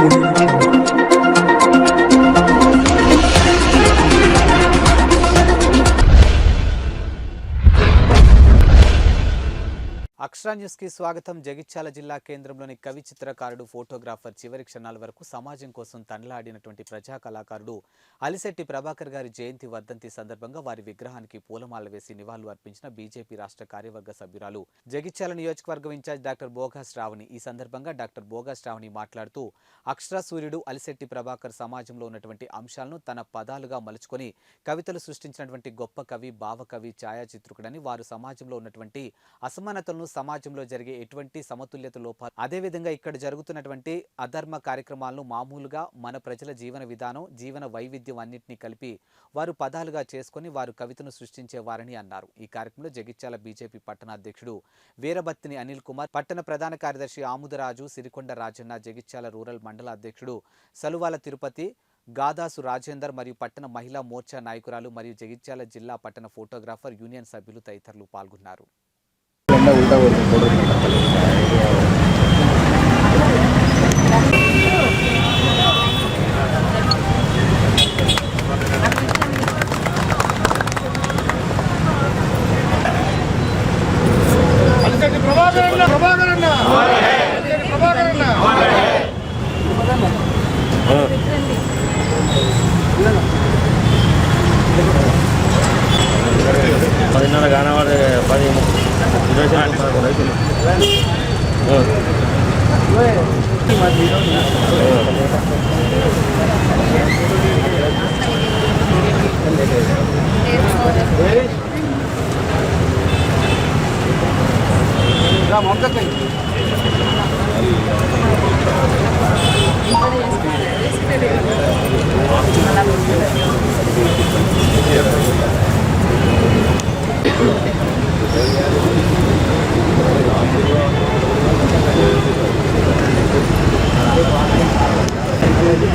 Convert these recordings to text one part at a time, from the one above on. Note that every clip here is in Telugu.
Thank you. అక్షరా న్యూస్కి స్వాగతం జగిత్యాల జిల్లా కేంద్రంలోని కవి చిత్రకారుడు ఫోటోగ్రాఫర్ చివరి క్షణాల వరకు సమాజం కోసం తండ్లాడినటువంటి ప్రజా కళాకారుడు అలిశెట్టి ప్రభాకర్ గారి జయంతి వర్ధంతి సందర్భంగా వారి విగ్రహానికి పూలమాల వేసి నివాళులు అర్పించిన బీజేపీ రాష్ట్ర కార్యవర్గ సభ్యురాలు జగిత్యాల నియోజకవర్గం ఇన్ఛార్జ్ డాక్టర్ బోగా శ్రావణి. ఈ సందర్భంగా డాక్టర్ బోగా శ్రావణి మాట్లాడుతూ అక్షర సూర్యుడు అలిశెట్టి ప్రభాకర్ సమాజంలో ఉన్నటువంటి అంశాలను తన పదాలుగా మలుచుకొని కవితలు సృష్టించినటువంటి గొప్ప కవి భావకవి ఛాయాచిత్రకుడని వారు సమాజంలో ఉన్నటువంటి అసమానతలను సమాజంలో జరిగే ఎటువంటి సమతుల్యత లోపాలు అదేవిధంగా ఇక్కడ జరుగుతున్నటువంటి అధర్మ కార్యక్రమాలను మామూలుగా మన ప్రజల జీవన విధానం జీవన వైవిధ్యం అన్నింటినీ కలిపి వారు పదాలుగా చేసుకొని వారు కవితను సృష్టించేవారని అన్నారు. ఈ కార్యక్రమంలో జగిత్యాల బీజేపీ పట్టణ అధ్యక్షుడు వీరబత్తిని అనిల్ కుమార్ పట్టణ ప్రధాన కార్యదర్శి ఆముదరాజు సిరికొండ రాజన్న జగిత్యాల రూరల్ మండల అధ్యక్షుడు సలువాల తిరుపతి గాదాసు రాజేందర్ మరియు పట్టణ మహిళా మోర్చా నాయకురాలు మరియు జగిత్యాల జిల్లా పట్టణ ఫోటోగ్రాఫర్ యూనియన్ సభ్యులు తదితరులు పాల్గొన్నారు. കാണാതെ കാണാതെ പതി ഇരുപത്തി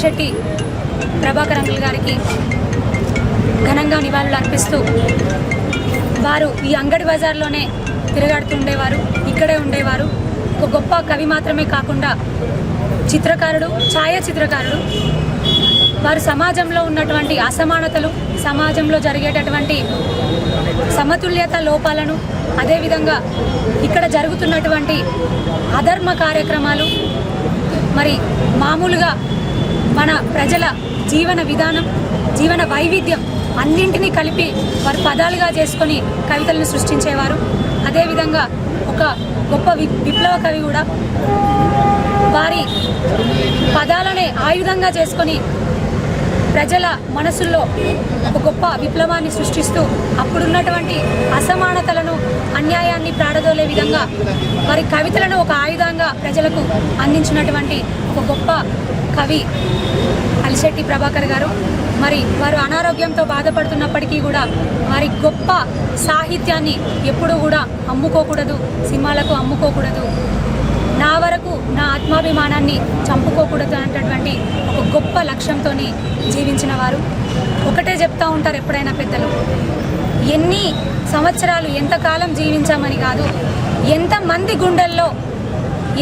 అలిశెట్టి ప్రభాకర్ అంకుల్ గారికి ఘనంగా నివాళులు అర్పిస్తూ వారు ఈ అంగడి బజార్లోనే తిరగాడుతుండేవారు ఇక్కడే ఉండేవారు. ఒక గొప్ప కవి మాత్రమే కాకుండా చిత్రకారుడు ఛాయాచిత్రకారుడు. వారు సమాజంలో ఉన్నటువంటి అసమానతలు సమాజంలో జరిగేటటువంటి సమతుల్యత లోపాలను అదేవిధంగా ఇక్కడ జరుగుతున్నటువంటి అధర్మ కార్యక్రమాలు మరి మామూలుగా మన ప్రజల జీవన విధానం జీవన వైవిధ్యం అన్నింటినీ కలిపి వారు పదాలుగా చేసుకొని కవితలను సృష్టించేవారు. అదేవిధంగా ఒక గొప్ప వి విప్లవ కవి కూడా. వారి పదాలనే ఆయుధంగా చేసుకొని ప్రజల మనసుల్లో ఒక గొప్ప విప్లవాన్ని సృష్టిస్తూ అప్పుడున్నటువంటి అసమానతలను అన్యాయాన్ని ప్రాడదోలే విధంగా వారి కవితలను ఒక ఆయుధంగా ప్రజలకు అందించినటువంటి ఒక గొప్ప కవి అలిశెట్టి ప్రభాకర్ గారు. మరి వారు అనారోగ్యంతో బాధపడుతున్నప్పటికీ కూడా వారి గొప్ప సాహిత్యాన్ని ఎప్పుడూ కూడా అమ్ముకోకూడదు సినిమాలకు అమ్ముకోకూడదు. నా వరకు నా ఆత్మాభిమానాన్ని చంపుకోకూడదు అనేటటువంటి ఒక గొప్ప లక్ష్యంతో జీవించిన వారు. ఒకటే చెప్తా ఉంటారు ఎప్పుడైనా పెద్దలు. ఎన్ని సంవత్సరాలు ఎంతకాలం జీవించామని కాదు ఎంతమంది గుండెల్లో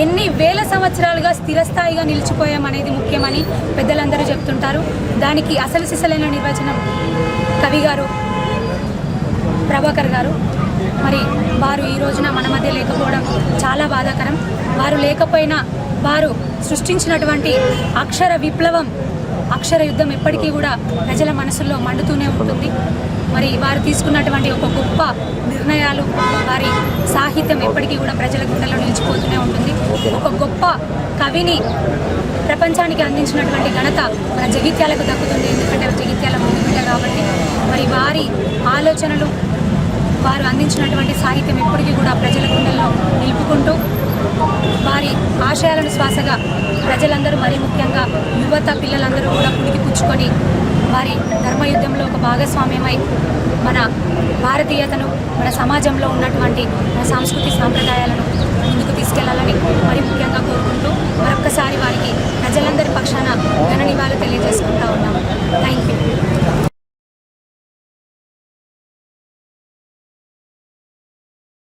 ఎన్ని వేల సంవత్సరాలుగా స్థిరస్థాయిగా నిలిచిపోయామనేది ముఖ్యమని పెద్దలందరూ చెప్తుంటారు. దానికి అసలు సిసలైన నిర్వచనం కవి గారు ప్రభాకర్ గారు. మరి వారు ఈ రోజున మన మధ్య లేకపోవడం చాలా బాధాకరం. వారు లేకపోయినా వారు సృష్టించినటువంటి అక్షర విప్లవం అక్షర యుద్ధం ఎప్పటికీ కూడా ప్రజల మనసుల్లో మండుతూనే ఉంటుంది. మరి వారు తీసుకున్నటువంటి ఒక గొప్ప నిర్ణయాలు వారి సాహిత్యం ఎప్పటికీ కూడా ప్రజల గుండెల్లో నిలిచిపోతూనే ఉంటుంది. ఒక గొప్ప కవిని ప్రపంచానికి అందించినటువంటి ఘనత మన జగిత్యాలకు దక్కుతుంది. ఎందుకంటే జగిత్యాల ముందుంటే కాబట్టి మరి వారి ఆలోచనలు అందించినటువంటి సాహిత్యం ఇప్పటికీ కూడా ప్రజల గుండెల్లో నిలుపుకుంటూ వారి ఆశయాలను శ్వాసగా ప్రజలందరూ మరీ ముఖ్యంగా యువత పిల్లలందరూ కూడా పుడికి పుచ్చుకొని వారి ధర్మయుద్ధంలో ఒక భాగస్వామ్యమై మన భారతీయతను మన సమాజంలో ఉన్నటువంటి మన సాంస్కృతిక సాంప్రదాయాలను ముందుకు తీసుకెళ్ళాలని మరి ముఖ్యంగా కోరుకుంటూ